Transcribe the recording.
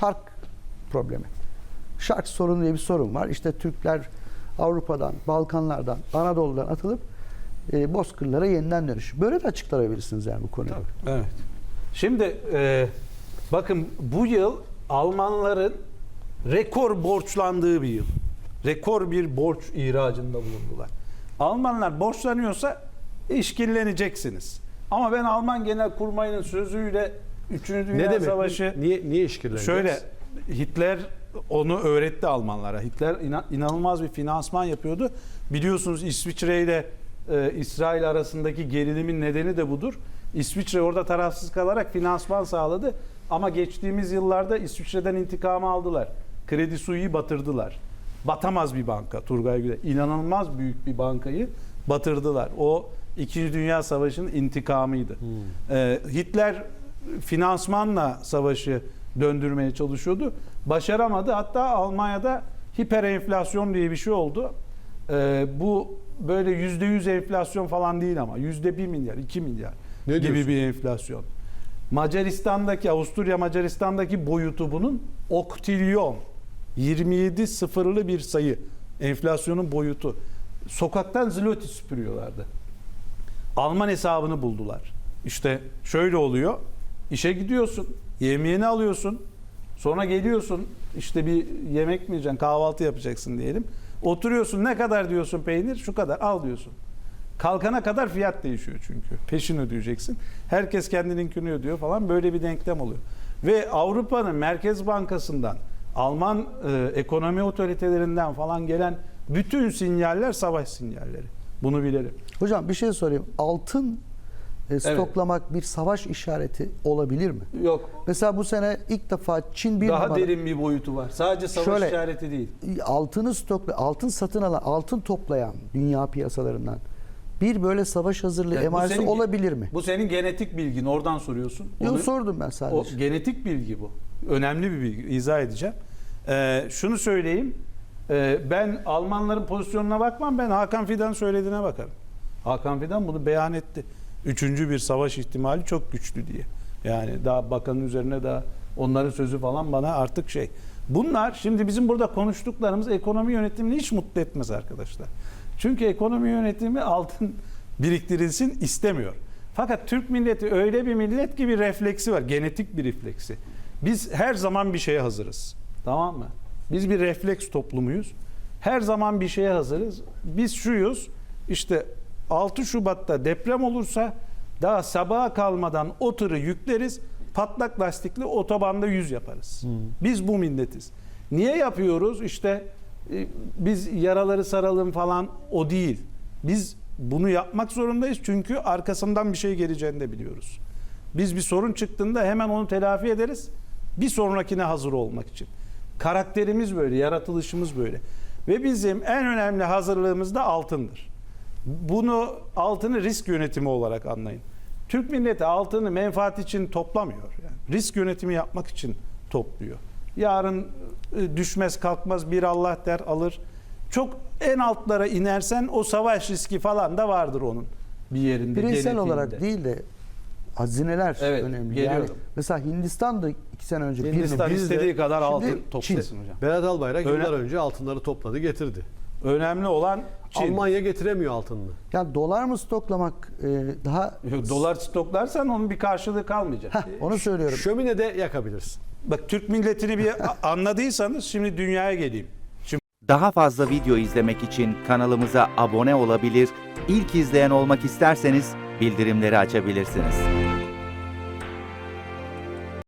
şark problemi. Şark sorunu diye bir sorun var. İşte Türkler Avrupa'dan, Balkanlardan, Anadolu'dan atılıp e, bozkırlara yeniden dönüş. Böyle de açıklayabilirsiniz yani bu konuyu. Evet. Şimdi e, bakın bu yıl Almanların rekor borçlandığı bir yıl. Rekor bir borç ihracında bulundular. Almanlar borçlanıyorsa işkilleneceksiniz. Ama ben Alman Genelkurmay'ın sözüyle 3. Dünya Ne demek? Savaşı Niye, niye işkilleneceğiz? Şöyle Hitler onu öğretti Almanlara. Hitler ina- inanılmaz bir finansman yapıyordu. Biliyorsunuz İsviçre ile e, İsrail arasındaki gerilimin nedeni de budur. İsviçre orada tarafsız kalarak finansman sağladı. Ama geçtiğimiz yıllarda İsviçre'den intikamı aldılar. Kredi Suisse'yi batırdılar. Batamaz bir banka Turgay Güler. İnanılmaz büyük bir bankayı batırdılar. O İkinci Dünya Savaşı'nın intikamıydı. Ee, Hitler finansmanla savaşı döndürmeye çalışıyordu. Başaramadı. Hatta Almanya'da hiperenflasyon diye bir şey oldu. Ee, bu böyle yüzde yüz enflasyon falan değil ama yüzde bir milyar, iki milyar Ne gibi diyorsun? bir enflasyon. Macaristan'daki, Avusturya Macaristan'daki boyutu bunun oktilyon. 27 sıfırlı bir sayı. Enflasyonun boyutu. Sokaktan zloty süpürüyorlardı. Alman hesabını buldular. İşte şöyle oluyor. İşe gidiyorsun. Yemeğini alıyorsun. Sonra geliyorsun. işte bir yemek mi yiyeceksin? Kahvaltı yapacaksın diyelim. Oturuyorsun. Ne kadar diyorsun peynir? Şu kadar. Al diyorsun. Kalkana kadar fiyat değişiyor çünkü. Peşin ödeyeceksin. Herkes kendininkini ödüyor falan. Böyle bir denklem oluyor. Ve Avrupa'nın Merkez Bankası'ndan, Alman e, ekonomi otoritelerinden falan gelen bütün sinyaller savaş sinyalleri. Bunu bilelim. Hocam bir şey sorayım. Altın e, stoklamak bir savaş işareti olabilir mi? Yok. Mesela bu sene ilk defa Çin bir Daha numara- derin bir boyutu var. Sadece savaş Şöyle- işareti değil. altını stokla altın satın alan, altın toplayan dünya piyasalarından bir böyle savaş hazırlığı Yani emaresi senin- olabilir mi? Bu senin genetik bilgin. Oradan soruyorsun. Yok sordum ben o sadece. genetik bilgi bu. Önemli bir bilgi. İzah edeceğim. Ee, şunu söyleyeyim. Ee, ben Almanların pozisyonuna bakmam. Ben Hakan Fidan söylediğine bakarım. Hakan Fidan bunu beyan etti. Üçüncü bir savaş ihtimali çok güçlü diye. Yani daha bakanın üzerine daha onların sözü falan bana artık şey. Bunlar şimdi bizim burada konuştuklarımız ekonomi yönetimini hiç mutlu etmez arkadaşlar. Çünkü ekonomi yönetimi altın biriktirilsin istemiyor. Fakat Türk milleti öyle bir millet ki bir refleksi var. Genetik bir refleksi. Biz her zaman bir şeye hazırız. Tamam mı? Biz bir refleks toplumuyuz. Her zaman bir şeye hazırız. Biz şuyuz. İşte 6 Şubat'ta deprem olursa daha sabaha kalmadan o tırı yükleriz. Patlak lastikli otobanda 100 yaparız. Biz bu milletiz. Niye yapıyoruz? İşte e, biz yaraları saralım falan o değil. Biz bunu yapmak zorundayız çünkü arkasından bir şey geleceğini de biliyoruz. Biz bir sorun çıktığında hemen onu telafi ederiz. Bir sonrakine hazır olmak için. Karakterimiz böyle, yaratılışımız böyle. Ve bizim en önemli hazırlığımız da altındır. Bunu altını risk yönetimi olarak anlayın. Türk milleti altını menfaat için toplamıyor. Yani risk yönetimi yapmak için topluyor. Yarın e, düşmez kalkmaz bir Allah der alır. Çok en altlara inersen o savaş riski falan da vardır onun bir yerinde. Bireysel genetiğinde. olarak değil de hazineler Evet, önemli. Yani geliyorum. mesela Hindistan da iki sene önce bir Hindistan de- istediği kadar altın Çin. toplasın hocam. Berat Albayrak Öyle- yıllar önce altınları topladı getirdi. Önemli olan Çin. Almanya getiremiyor altınını. Yani dolar mı stoklamak e, daha Yok, Dolar stoklarsan onun bir karşılığı kalmayacak. Heh, onu söylüyorum. Şömine de yakabilirsin. Bak Türk milletini bir anladıysanız şimdi dünyaya geleyim. Şimdi Daha fazla video izlemek için kanalımıza abone olabilir, ilk izleyen olmak isterseniz bildirimleri açabilirsiniz.